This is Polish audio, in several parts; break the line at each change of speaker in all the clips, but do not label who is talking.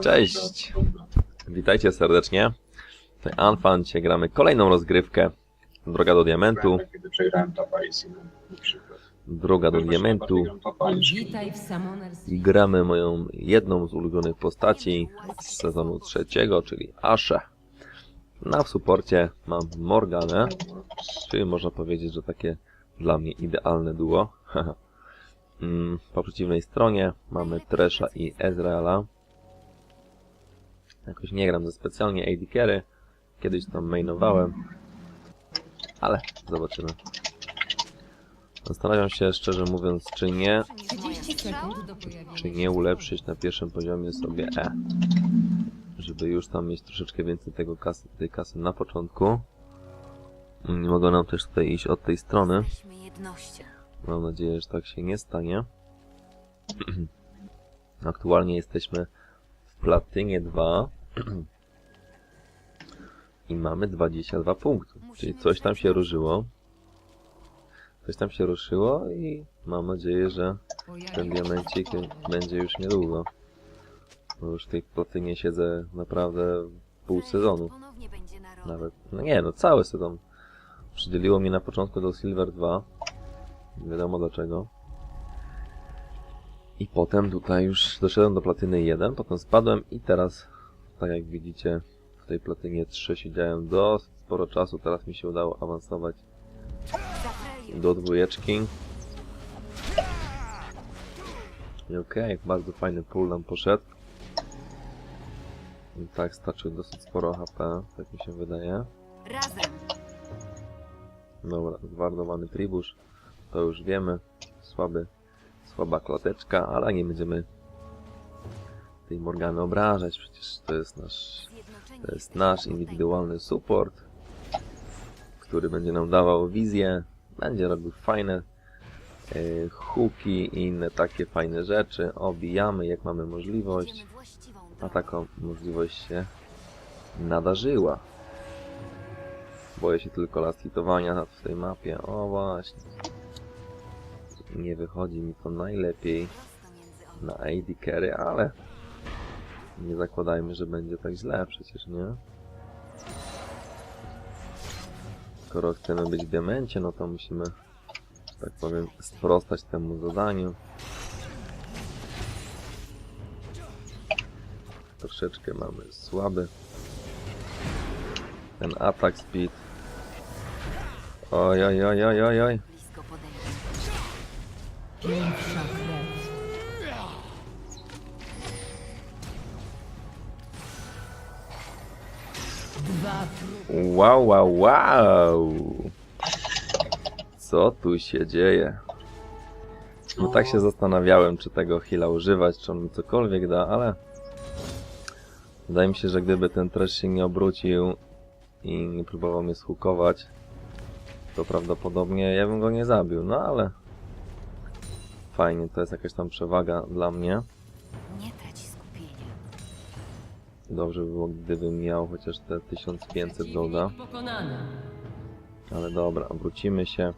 Cześć! Witajcie serdecznie. Tutaj Anfan, dzisiaj gramy kolejną rozgrywkę. Droga do diamentu.
Kiedy przegrałem topa i Simu.
Droga do diamentu.
Witaj w Summoners
I gramy moją jedną z ulubionych postaci z sezonu trzeciego, czyli Ashe. Na w suporcie mam Morganę, czyli można powiedzieć, że takie dla mnie idealne duo. Mm, po przeciwnej stronie mamy Tresha i Ezreala. Jakoś nie gram ze specjalnie AD Carry. Kiedyś tam mainowałem. Ale zobaczymy. Zastanawiam się szczerze mówiąc, czy nie
30 sekund do pojawienia
czy nie ulepszyć na pierwszym poziomie sobie E. Żeby już tam mieć troszeczkę więcej tego kasy, tej kasy na początku. Nie mogą nam też tutaj iść od tej strony. Mam nadzieję, że tak się nie stanie. Aktualnie jesteśmy platynie 2. I mamy 22 punktów. Czyli coś tam się ruszyło. Coś tam się ruszyło i mam nadzieję, że ten diamencik będzie już niedługo. Bo już w tej platynie siedzę naprawdę pół sezonu. Nawet, no nie, no cały sezon. Przydzieliło mnie na początku do Silver 2. Nie wiadomo dlaczego. I potem tutaj już doszedłem do platyny 1, potem spadłem i teraz, tak jak widzicie, w tej platynie 3 siedziałem dosyć sporo czasu. Teraz mi się udało awansować do dwójeczki. I okej, bardzo fajny pull nam poszedł. I tak starczył dosyć sporo HP, tak mi się wydaje.
Razem.
Dobra, zwardowany tribusz, to już wiemy. Słaby, słaba klateczka, ale nie będziemy tej Morgany obrażać, przecież to jest nasz, to jest nasz indywidualny support, który będzie nam dawał wizję, będzie robił fajne e, hooki i inne takie fajne rzeczy, obijamy jak mamy możliwość, a taką możliwość się nadarzyła. Boję się tylko last hitowania w tej mapie. O właśnie. Nie wychodzi mi to najlepiej na AD carry, ale nie zakładajmy, że będzie tak źle przecież, nie? Skoro chcemy być w diamencie, no to musimy, tak powiem, sprostać temu zadaniu. Troszeczkę mamy słaby ten atak speed. Oj, oj, oj, oj, oj, oj.
Pierwsza krew. Dwa.
Wow, wow, wow! Co tu się dzieje? No tak się zastanawiałem, czy tego heala używać, czy on mi cokolwiek da, ale... Wydaje mi się, że gdyby ten trash się nie obrócił i nie próbował mnie shukować, to prawdopodobnie ja bym go nie zabił, no ale... Fajnie, to jest jakaś tam przewaga dla mnie.
Nie trać skupienia.
Dobrze by było, gdybym miał chociaż te 1500 golda. Ale dobra, wrócimy się.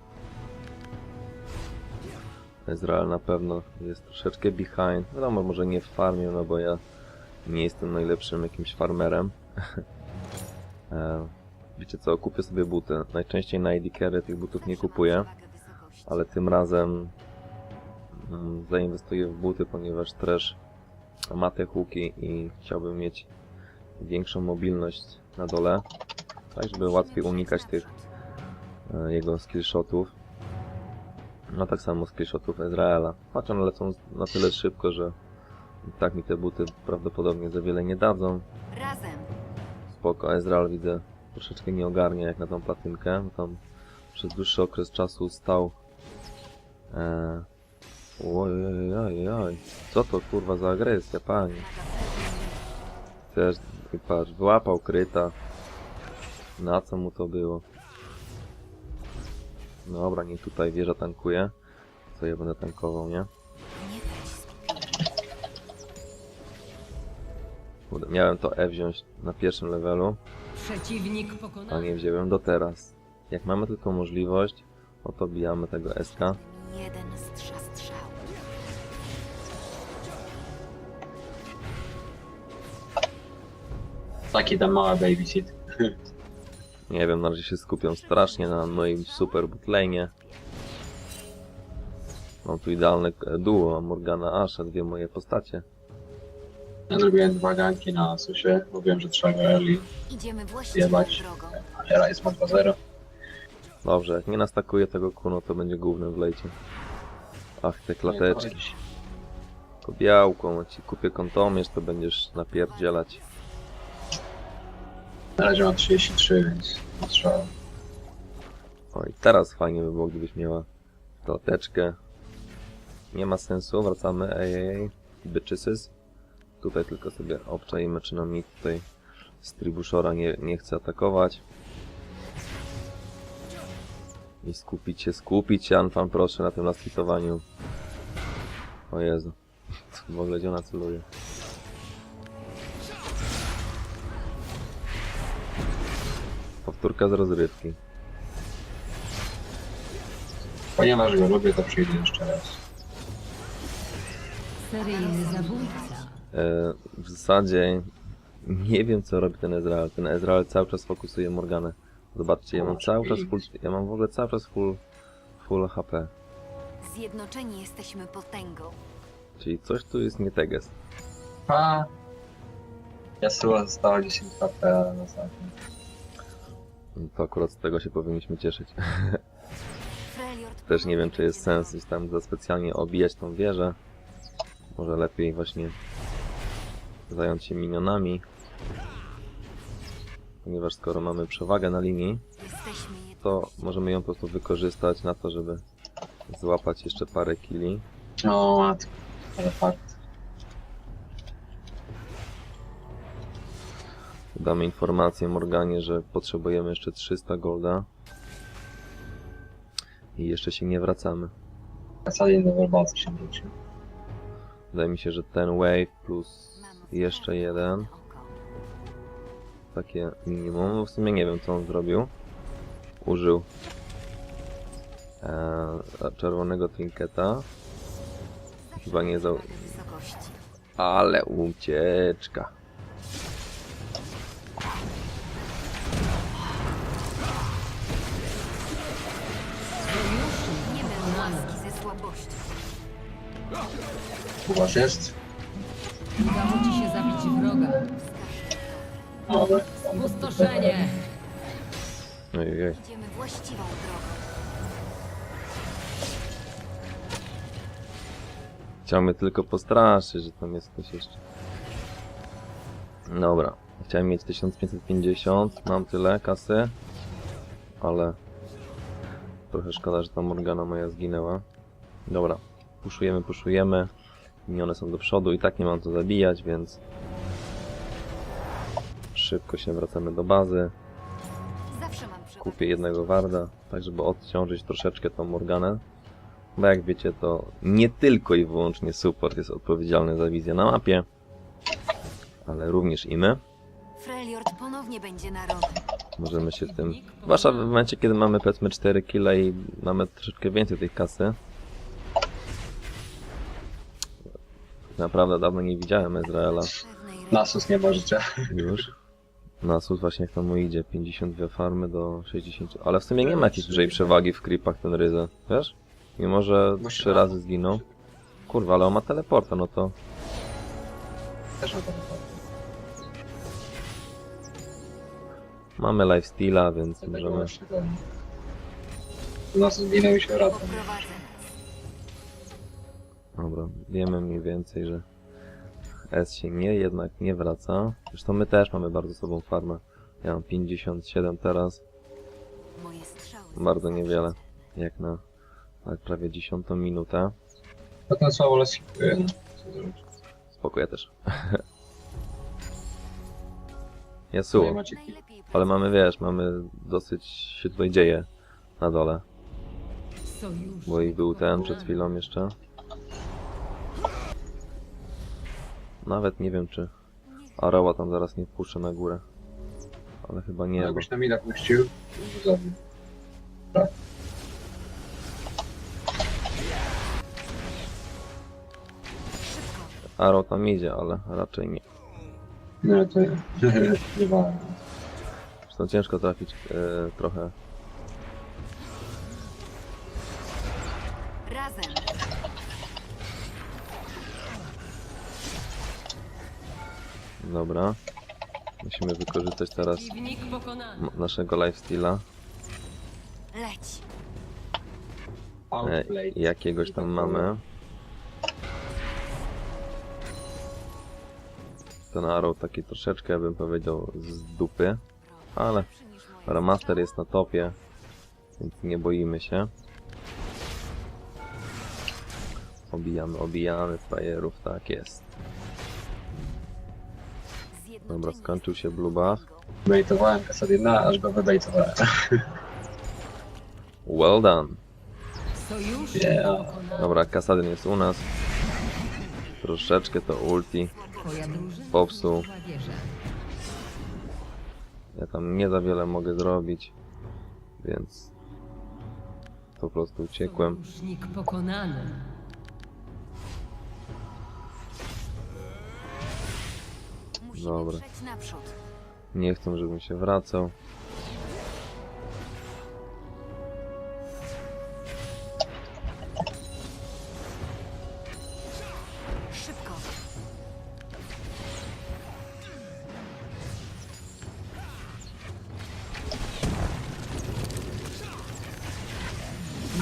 Izrael na pewno jest troszeczkę behind. Wiadomo, może nie w farmie, no bo ja nie jestem najlepszym jakimś farmerem. E, Wiecie co, kupię sobie buty. Najczęściej na ID Carry tych butów nie kupuję, ale tym razem zainwestuję w buty, ponieważ Trash ma te huki i chciałbym mieć większą mobilność na dole, tak żeby łatwiej unikać tych e, jego skillshotów. No tak samo skillshotów Ezraela. Choć one lecą na tyle szybko, że tak mi te buty prawdopodobnie za wiele nie dadzą.
Razem.
Spoko, Ezreal widzę troszeczkę nie ogarnia jak na tą platynkę. Tam przez dłuższy okres czasu stał. E... Oj, oj, oj. Co to kurwa za agresja, panie? Też, patrz, wyłapał kryta. Na co mu to było? Dobra, niech tutaj wieża tankuje. Co ja będę tankował, nie?
Nie.
Kurde, Miałem to E wziąć na pierwszym levelu,
Przeciwnik
a nie wziąłem do teraz. Jak mamy tylko możliwość, oto bijamy tego SK.
Jeden strzał.
Taki tam mały babysit.
Nie wiem, na razie się skupią strasznie na moim super bootlane. Mam tu idealne e, duo, Morgana Asha, dwie moje postacie.
Ja zrobiłem dwa ganki na Asusie, mówiłem, że trzeba Eli.
Idziemy właściwą
Jebać.
drogą.
Ela jest ma 2-0.
Dobrze, jak nie nastakuje tego kuno, to będzie głównym w lejcie. Ach, te klateczki. Tylko białką, jak ci kupię kątomierz, to będziesz napierdzielać.
Na razie mam 33, więc nie trzeba.
Oj, teraz fajnie by było, gdybyś miała klateczkę. Nie ma sensu, wracamy, ej, ej, ej, bitches. Tutaj tylko sobie obczajmy, czy nam tutaj z Tribushora nie, nie chce atakować. I skupić się, skupić się, Anfan, proszę, na tym last. O Jezu, w ogóle gdzie ona celuje? Powtórka z rozrywki.
Ponieważ go lubię, to przyjdę jeszcze raz.
Seryjny zabójca.
E, w zasadzie nie wiem co robi ten Ezreal. Ten Ezreal cały czas fokusuje Morganę. Zobaczcie, ja mam cały czas full, ja mam w ogóle cały czas full, full HP.
Zjednoczeni jesteśmy potęgą.
Czyli coś tu jest nie teges.
A. Yasuo została 10 HP, na ostatnim.
To akurat z tego się powinniśmy cieszyć. Też nie wiem czy jest sens gdzieś tam za specjalnie obijać tą wieżę. Może lepiej właśnie zająć się minionami. Ponieważ skoro mamy przewagę na linii, to możemy ją po prostu wykorzystać na to, żeby złapać jeszcze parę killi.
O matko, ale fakt.
Damy informację Morganie, że potrzebujemy jeszcze 300 golda. I jeszcze się nie wracamy.
Kasadin do werbacy się wrócił.
Wydaje mi się, że ten wave plus jeszcze jeden, takie minimum. W sumie nie wiem co on zrobił. Użył e, czerwonego trinketa. Chyba nie za... Ale ucieczka.
U was jest?
Udało ci się zabić wroga.
Dobra.
Spustoszenie.
Ojej.
Idziemy właściwą drogą.
Chciał mnie tylko postraszyć, że tam jest ktoś jeszcze. Dobra. Chciałem mieć 1550, mam tyle kasy. Ale... Trochę szkoda, że ta Morgana moja zginęła. Dobra. Puszujemy, puszujemy. Minione są do przodu i tak nie mam co zabijać, więc... Szybko się wracamy do bazy. Kupię jednego warda, tak żeby odciążyć troszeczkę tą Morganę. Bo jak wiecie, to nie tylko i wyłącznie support jest odpowiedzialny za wizję na mapie, ale również i my.
Freljord ponownie będzie narodem.
Możemy się tym... Zwłaszcza w momencie, kiedy mamy powiedzmy 4 kile i mamy troszeczkę więcej tej kasy. Naprawdę dawno nie widziałem
Pewnej
Nasus nie ma życia.
już. Nasus właśnie jak tam mu idzie, 52 farmy do 60. Ale w sumie nie ma jakiejś dużej przewagi w creepach ten Ryze, wiesz? Mimo, że
Właśnie
trzy razy zginął. Kurwa, ale on ma teleporta, no to...
Też ma to
Mamy lifesteala, więc możemy...
właśnie ten. Nasus zginął i się.
Poprowadzę.
Dobra, wiemy mniej więcej, że S się nie, jednak nie wraca. Zresztą my też mamy bardzo słabą farmę. Ja mam 57 teraz, bardzo niewiele. Jak na tak prawie 10 minutę.
To ten słabo no. Zrobić?
Spoko, ja też.
Najlepiej
Ale mamy, wiesz, mamy dosyć się tutaj dzieje na dole. Bo i był ten przed chwilą jeszcze. Nawet nie wiem, czy Arała tam zaraz nie wpuszczę na górę. Ale chyba nie,
Jakbyś na mida puścił, to zabił.
Szybko.
Arrow tam idzie, ale raczej nie.
No to nie ma.
Zresztą ciężko trafić e, trochę. Dobra. Musimy wykorzystać teraz
Przeciwnik pokonany.
m- naszego lifesteala.
Leć.
E,
Outplay.
jakiegoś tam mamy. Ten arrow taki troszeczkę bym powiedział z dupy, ale Remaster jest na topie, więc nie boimy się. Obijamy, obijamy frajerów, tak jest. Dobra, skończył się
jednego.
Bejtowałem Kasadina, aż go wybejtowałem.
Well done.
Yeah.
Dobra, Kasadin jest u nas. Troszeczkę to ulti. Popsuł. Ja tam nie za wiele mogę zrobić, więc po prostu uciekłem.
Sojusznik pokonany.
Musimy
Dobra.
naprzód.
Nie chcą, żebym się wracał.
Szybko.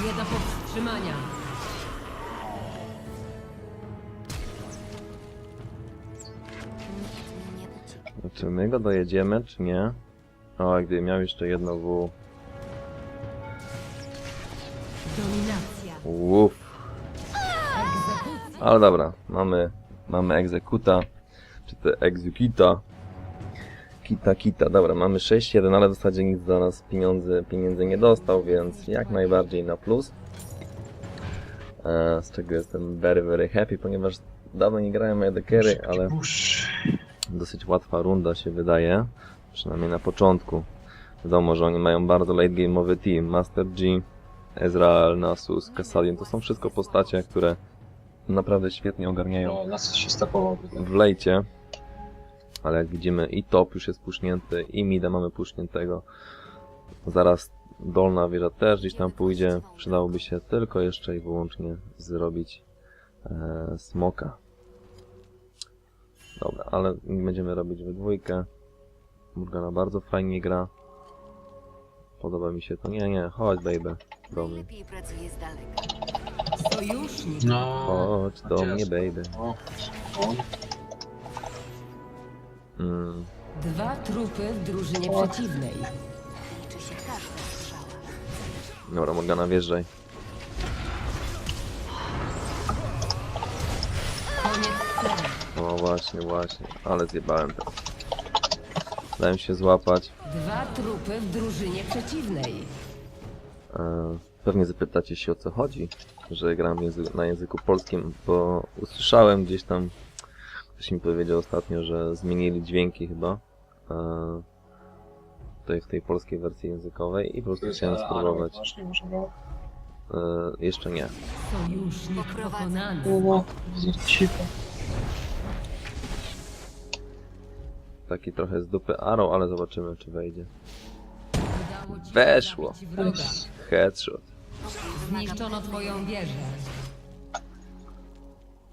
Nie do powstrzymania.
Czy my go dojedziemy, czy nie? O, a gdyby miał jeszcze jedno W.
Dominacja.
Uff. Ale dobra, mamy, mamy egzekuta, czy te executa. Kita, kita, dobra, mamy 6-1, ale w zasadzie nic za nas pieniądze, pieniędzy nie dostał, więc jak najbardziej na plus. E, z czego jestem very, very happy, ponieważ dawno nie grałem Ede Carry, ale
Push.
Dosyć łatwa runda się wydaje, przynajmniej na początku. Wiadomo, że oni mają bardzo late game'owy team, Master G, Ezreal, Nasus, Kasadin, to są wszystko postacie, które naprawdę świetnie ogarniają
No, nas się stapował.
w lejcie. Ale jak widzimy i top już jest pusznięty i mida mamy puszniętego. Zaraz dolna wieża też gdzieś tam pójdzie. Przydałoby się tylko jeszcze i wyłącznie zrobić e, smoka. Dobra, ale będziemy robić we dwójkę. Morgana bardzo fajnie gra. Podoba mi się to. Nie, nie, chodź baby. Do mnie.
Lepiej pracuje z daleka.
Sojusznik.
No.
Chodź do mnie baby.
O, o.
Mm.
Dwa trupy w drużynie przeciwnej.
Liczy się każda strzała.
Dobra, Morgana wjeżdżaj. Właśnie, właśnie, ale zjebałem to. Dałem się złapać.
Dwa trupy w drużynie przeciwnej.
E, pewnie zapytacie się o co chodzi, że gram języ na języku polskim, bo usłyszałem gdzieś tam, ktoś mi powiedział ostatnio, że zmienili dźwięki chyba. E, tutaj w tej polskiej wersji językowej i po prostu chciałem spróbować.
Właśnie, może.
E, jeszcze nie.
Sojusznik pokonany.
No, cicho.
Taki trochę z dupy arrow, ale zobaczymy czy wejdzie. Weszło. Headshot.
Zniszczono twoją wieżę.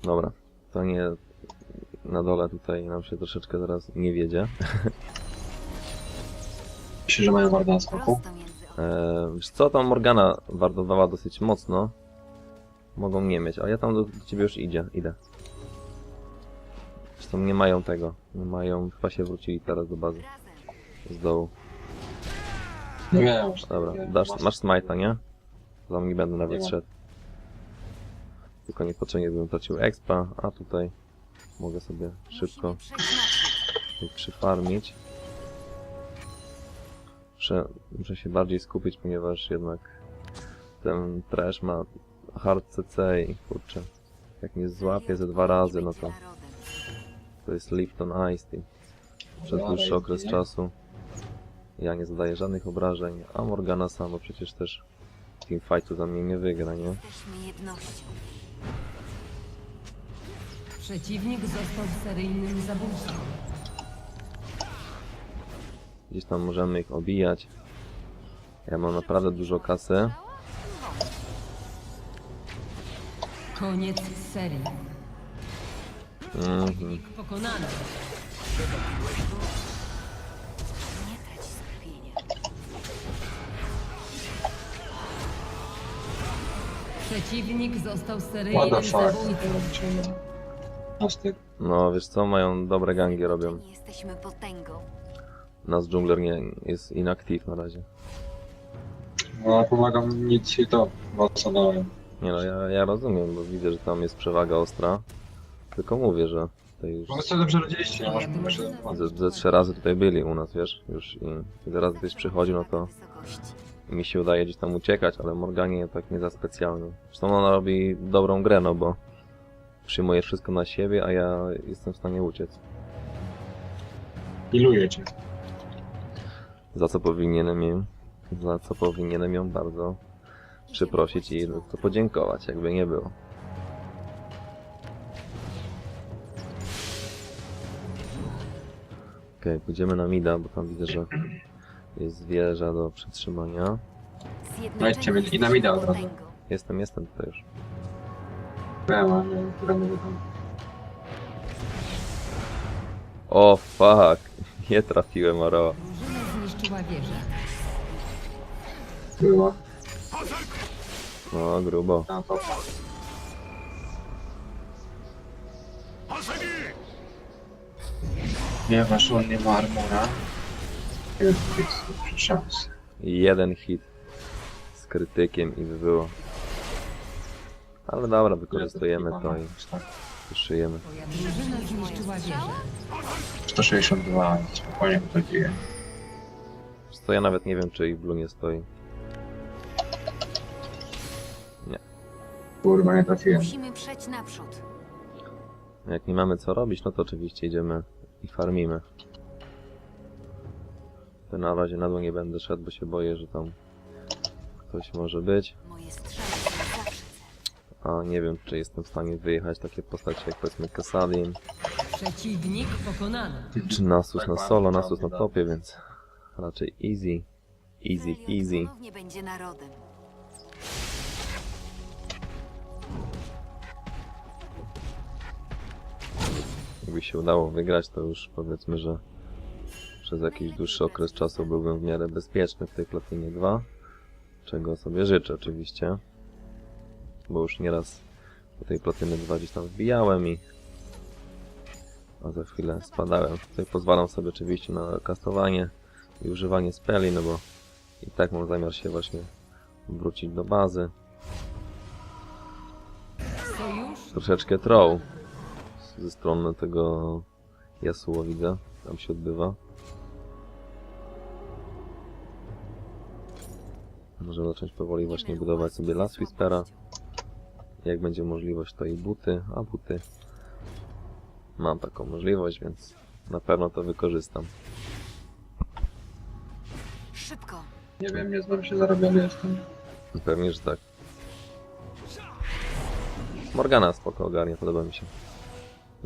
Dobra, to nie na dole tutaj nam się troszeczkę zaraz nie wiedzie.
Myślę, że mają wardę na skoku.
Eee, wiesz co, tam Morgana wardowała dosyć mocno. Mogą nie mieć, a ja tam do, do ciebie już idzie, idę. Zresztą nie mają tego, nie mają, chyba się wrócili teraz do bazy, z dołu.
Nie
Dobra, dasz, masz smite'a, nie? Za nie będę nawet szedł. Tylko niepotrzebnie bym tracił expa, a tutaj mogę sobie szybko przyfarmić. Muszę, muszę się bardziej skupić, ponieważ jednak ten trash ma hard CC i kurczę, jak mnie złapie ze dwa razy, no to. To jest Lipton Ice Tea. Przez dłuższy okres czasu ja nie zadaję żadnych obrażeń, a Morgana sama przecież też teamfightu za mnie nie wygra, nie?
Jesteśmy jednością.
Przeciwnik został seryjnym zabójcą.
Gdzieś tam możemy ich obijać. Ja mam naprawdę dużo kasy.
Koniec serii.
Mhm.
Pokonany.
Nie skupienia.
Przeciwnik został seryjnym zabójcą.
No.
No wiesz co, mają dobre gangi robią.
Nie jesteśmy potęgą.
Nasz dżungler nie jest inactive na razie.
No pomagam nic i to, bo co dałem.
Nie no, ja, ja rozumiem, bo widzę, że tam jest przewaga ostra. Tylko mówię, że tutaj już
No co dobrze rodziliście, ja chyba się
ze, ze trzy razy tutaj byli u nas, wiesz, już i, i zaraz ktoś przychodził, no to mi się udaje gdzieś tam uciekać, ale Morganie tak nie za specjalnie. Zresztą ona robi dobrą grę, no bo przyjmuje wszystko na siebie, a ja jestem w stanie uciec.
Iluję cię.
Za co powinienem ją, za co powinienem ją bardzo przeprosić i to podziękować, jakby nie było. Okej, pójdziemy na mida, bo tam widzę, że jest wieża do przetrzymania.
Weźcie mnie i na mida od razu.
Jestem, jestem tutaj już.
Ja mam, nie mówię tam.
O, fuck! Nie trafiłem, Aroa.
Drużyna zniszczyła wieżę.
Była.
No, grubo.
Na to. Ponieważ on nie ma armora. Jest jest szans.
Jeden hit z krytykiem i by było. Ale dobra, wykorzystujemy to i wyszyjemy.
Twoja drużyna zniszczyła wieżę.
162, spokojnie potrafiłem.
Wiesz Co ja nawet nie wiem, czy ich blue nie stoi.
Kurwa, nie trafiłem.
Musimy przejść naprzód.
Jak nie mamy co robić, no to oczywiście idziemy i farmimy. To na razie na dół nie będę szedł, bo się boję, że tam ktoś może być. A nie wiem, czy jestem w stanie wyjechać takie postacie jak powiedzmy Kasadin,
Przeciwnik pokonany.
czy Nasus na solo, Nasus na topie, więc raczej easy. Easy, easy.
ponownie będzie narodem.
Jakby się udało wygrać, to już powiedzmy, że przez jakiś dłuższy okres czasu byłbym w miarę bezpieczny w tej Platynie 2. Czego sobie życzę oczywiście. Bo już nieraz do tej Platyny 2 gdzieś tam wbijałem i a za chwilę spadałem. Tutaj pozwalam sobie oczywiście na kastowanie i używanie speli, no bo i tak mam zamiar się właśnie wrócić do bazy. Troszeczkę troll ze strony tego Yasuo widzę, tam się odbywa. Możemy zacząć powoli właśnie budować sobie Las Whispera. Jak będzie możliwość, to i buty, a buty mam taką możliwość, więc na pewno to wykorzystam.
Szybko.
Nie wiem, nie znam się, zarobiony jestem.
Pewnie, że tak. Morgana spoko ogarnia, podoba mi się.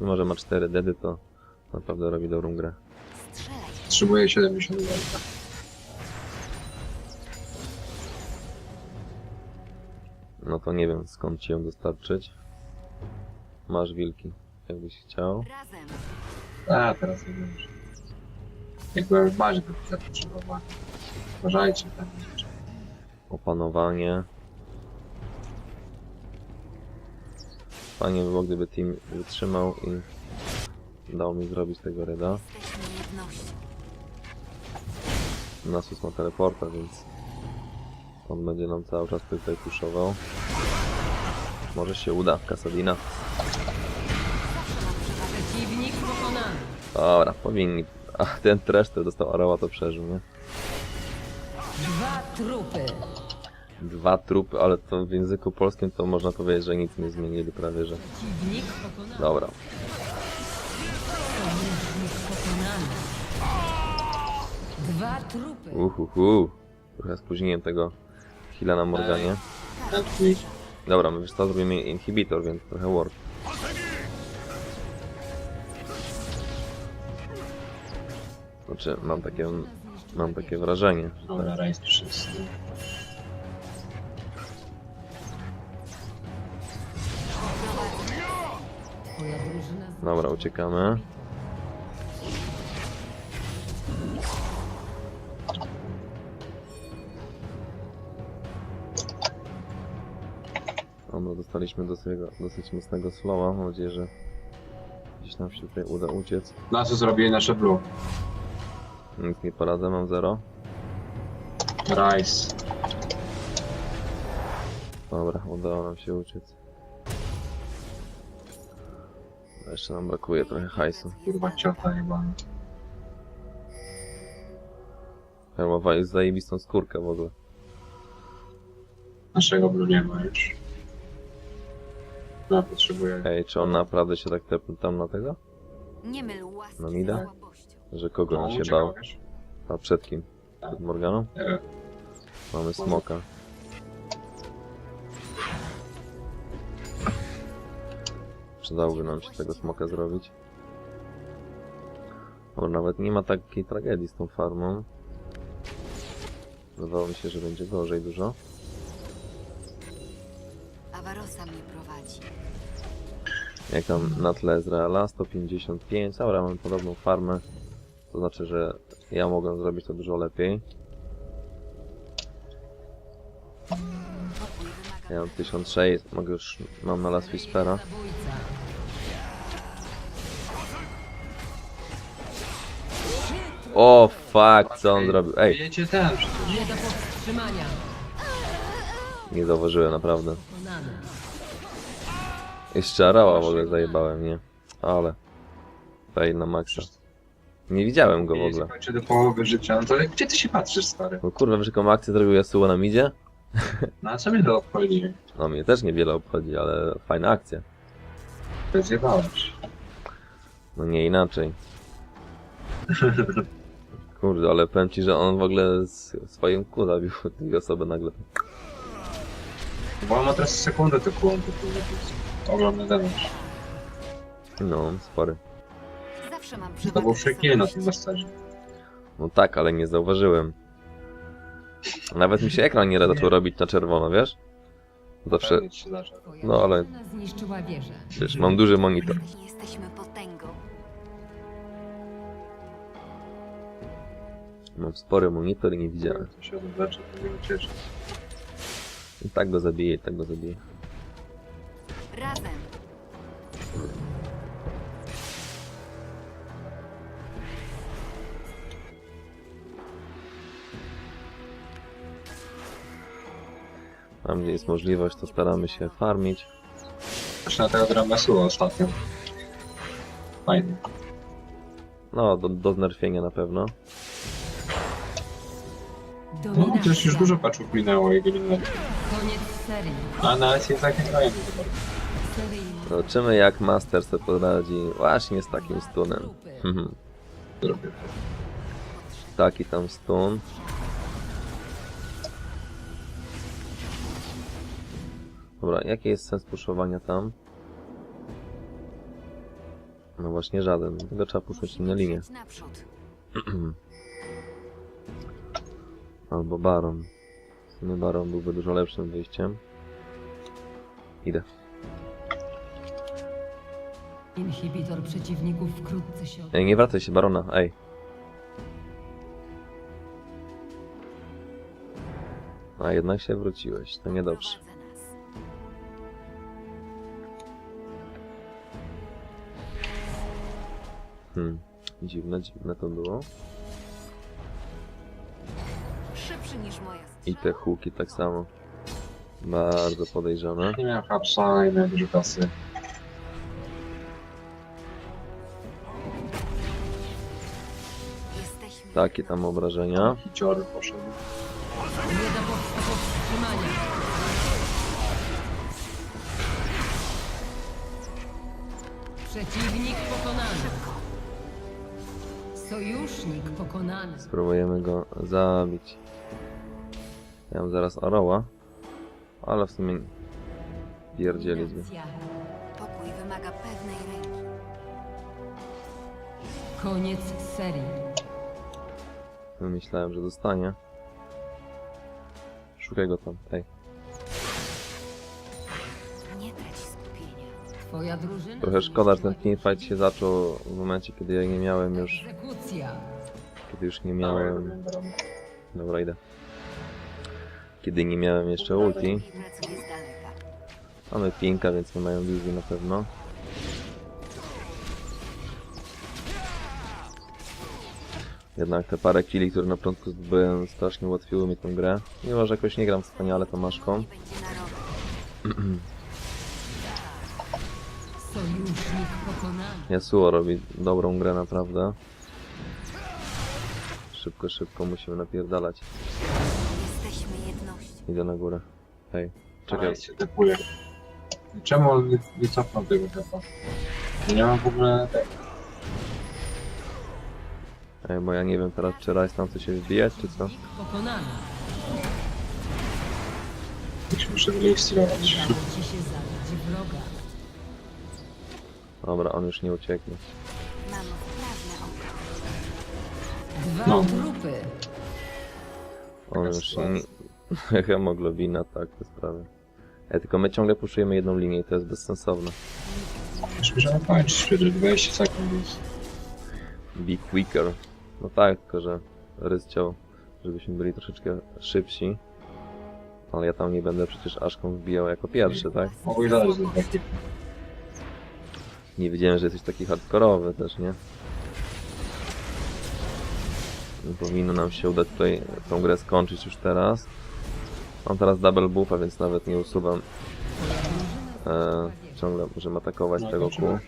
Mimo, że ma 4 dedy, to naprawdę robi dobrą grę.
Strzelaj.
Potrzebuję 70 lat.
No to nie wiem skąd ci ją dostarczyć. Masz wilki, jakbyś chciał.
Razem.
A, teraz nie wiem. Jak byłem w bazie, to. Uważajcie tam.
Opanowanie. Fajnie by było, gdyby team wytrzymał i dał mi zrobić tego reda. Nasus ma teleporta, więc on będzie nam cały czas tutaj puszował. Może się uda, Kasadina. Dobra, powinni. A ten trash, dostał Arrowa, to przeżył, nie?
Dwa trupy.
Dwa trupy, ale to w języku polskim to można powiedzieć, że nic nie zmienili prawie, że.
Przeciwnik pokonany.
Dobra.
Sojusznik pokonany. Dwa trupy.
Uhuhu. Trochę spóźniłem tego heala na Morganie. Dobra, my wiesz co, zrobimy inhibitor, więc trochę warp. Znaczy, mam takie Mam takie wrażenie. że
Dobra,
tak.
Twoja
Dobra, uciekamy. Dobra, dostaliśmy dosyć, dosyć mocnego slowa. Mam nadzieję, że gdzieś nam się tutaj uda uciec.
Na co zrobili nasze blue?
Nic nie poradzę, mam zero.
Rice.
Dobra, udało nam się uciec. Jeszcze nam brakuje trochę hajsu.
Kurwa ciota jebana.
Hermowa jest zajebistą skórkę w ogóle.
Naszego blue nie ma już. No, potrzebuję.
Ej, czy on naprawdę się tak tepnął tam na tego?
Nie myl łaski
No mida?
słabością.
Że kogo on się bał? A przed kim? Przed Morganą?
Nie wiem.
Mamy smoka. Przydałoby nam się tego smoka zrobić. Bo nawet nie ma takiej tragedii z tą farmą. Wydawało mi się, że będzie gorzej dużo.
Awarosa mnie prowadzi.
Jak tam na tle Izraela 155, dobra, mamy podobną farmę. To znaczy, że ja mogę zrobić to dużo lepiej. Ja mam 1006, mogę już, mam na Las Whispera. O fuck, co on zrobił? Ej,
Wiecie ten przecież.
Nie do powstrzymania.
nie zauważyłem naprawdę. Jeszcze arała w ogóle zajebałem, nie? Ale. Fail na maksa. Nie widziałem go w ogóle.
Kończy do połowy życia. No to gdzie ty się patrzysz, stary?
No kurwa, wiesz jaką akcję zrobił Yasuo na midzie?
No a co mnie to obchodzi?
No mnie też niewiele obchodzi, ale fajna akcja.
To zjebałeś.
No nie inaczej. Kurde, ale powiem ci, że on w ogóle z swoim ku zabił dwie osoby nagle.
Bo on ma teraz sekundę to kłątu. Ogromny damage.
No, spory.
Zawsze mam
To był free kill na tym zasadzie.
No tak, ale nie zauważyłem. Nawet mi się ekran nie zaczął robić na czerwono, wiesz? Zawsze,
Pewnie ci się zdarza.
Twoja
No, ale-
drużyna zniszczyła wieżę.
wiesz, mam duży monitor.
Jesteśmy potęgą.
Mam spory monitor i nie widziałem.
To się odwlecze, to nie ucieczy.
I tak go zabiję, i tak go zabiję.
Razem.
Tam gdzie jest możliwość, to staramy się farmić.
Na tego Dramesu ostatnio. Fajnie.
No, do, do znerfienia na pewno.
No,
Dominacja.
to już, dużo paczów minęło i go nie
Koniec serii.
A nawet jest tak nie grałem za bardzo.
Zobaczymy jak Master sobie poradzi właśnie z takim stunem. Mhm.
Zrobię.
Taki tam stun. Dobra, jaki jest sens puszowania tam? No właśnie żaden, dlatego trzeba puszczać inne linie.
Naprzód.
Albo Baron. W sumie Baron byłby dużo lepszym wyjściem. Idę.
Inhibitor przeciwników wkrótce się.
Ej, nie wracaj się, Barona, ej. A jednak się wróciłeś, to niedobrze. Hmm, dziwne, dziwne to było.
Niż moja
I te huki tak samo. Bardzo podejrzane.
Nie miałem hapsa i miałem dużo kasy.
Jesteśmy
Takie tam obrażenia.
Hiciory poszedł.
Nie do powst- powstrzymania. Przeciwnik pokonany. Sojusznik pokonany.
Spróbujemy go zabić. Ja mam zaraz Aroła. Ale w sumie pierdzielizmy.
Dominacja.
Pokój wymaga pewnej ręki.
Koniec serii.
myślałem, że dostanie. Szukaj go tam, ej.
Nie trać skupienia.
Twoja drużyna...
Trochę szkoda, że ten teamfight się zaczął w momencie, kiedy ja nie miałem już,
Egzekucja.
kiedy już nie miałem, dobra idę. Kiedy nie miałem jeszcze ulti. Mamy pinka, więc nie mają wizji na pewno. Jednak te parę killi, które na początku zdobyłem, strasznie ułatwiły mi tę grę. Mimo, że jakoś nie gram wspaniale tą maszką. Yasuo robi dobrą grę naprawdę. Szybko, szybko musimy napierdalać. Idę na górę. Hej, czekaj.
Ale się tepuje. Czemu on nie, nie cofnął tego tepa? Ja Nie mam w ogóle tego.
Ej, bo ja nie wiem teraz, czy raz tam chce się wbijać, czy co?
Pokonany.
Już muszę wyrejestrować.
Udało ci się zabić wroga.
Dobra, on już nie ucieknie.
Mam wprawne oko.
Dwa
No.
grupy.
On już nie... Hemoglobina, tak, te sprawy. Ej, tylko my ciągle puszujemy jedną linię i to jest bezsensowne.
Już kończyć, Friedrich 20 sekund jest.
Be quicker. No tak, tylko że Rys chciał, żebyśmy byli troszeczkę szybsi. Ale ja tam nie będę przecież Aszką wbijał jako pierwszy, tak?
Mogę zadać do ekipy.
Nie wiedziałem, że jesteś taki hardkorowy też? Nie Powinno nam się udać tutaj tą grę skończyć już teraz. Mam teraz double buffa, więc nawet nie usuwam. E, ciągle możemy atakować
No,
tego kół.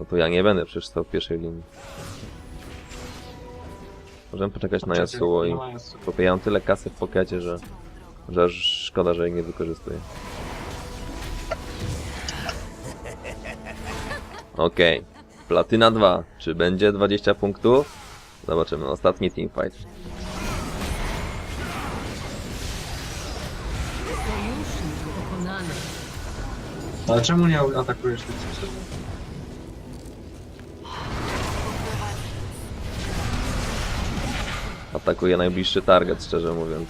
No to ja nie będę przecież stał w pierwszej linii. Możemy poczekać na Yasuo i... Bo ja mam tyle kasy w pokecie, że, że aż szkoda, że jej nie wykorzystuję. Okej. Platyna 2. Czy będzie 20 punktów? Zobaczymy. Ostatni teamfight.
Ale czemu nie atakujesz tych co
Atakuje najbliższy target, szczerze mówiąc.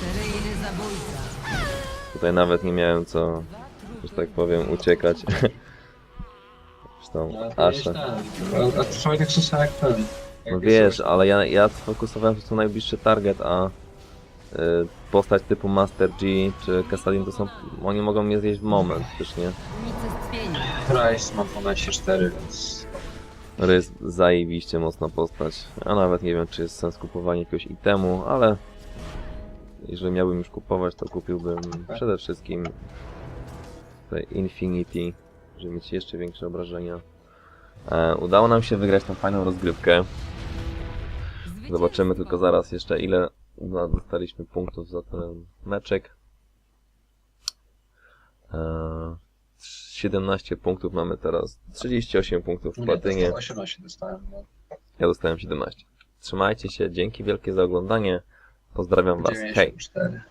Seryjny zabójca.
Tutaj nawet nie miałem co, że tak powiem, uciekać. Zresztą Ashe.
A, a to są tak jak ten.
No wiesz, ale ja, ja sfokusowałem się na najbliższy target, a postać typu Master G czy Kassadin to są... Oni mogą mnie zjeść w moment, też nie?
Price ma 12,4, więc...
Rys zajebiście mocna postać. Ja nawet nie wiem, czy jest sens kupowania jakiegoś itemu, ale jeżeli miałbym już kupować, to kupiłbym przede wszystkim te Infinity, żeby mieć jeszcze większe obrażenia. E, udało nam się wygrać tą fajną rozgrywkę. Zobaczymy tylko zaraz jeszcze ile za- dostaliśmy punktów za ten meczek. E, 17 punktów mamy teraz. 38 punktów w
Nie,
platynie.
dostałem 18 dostałem. No.
Ja dostałem 17. Trzymajcie się, dzięki wielkie za oglądanie. Pozdrawiam Was. Hej!
94.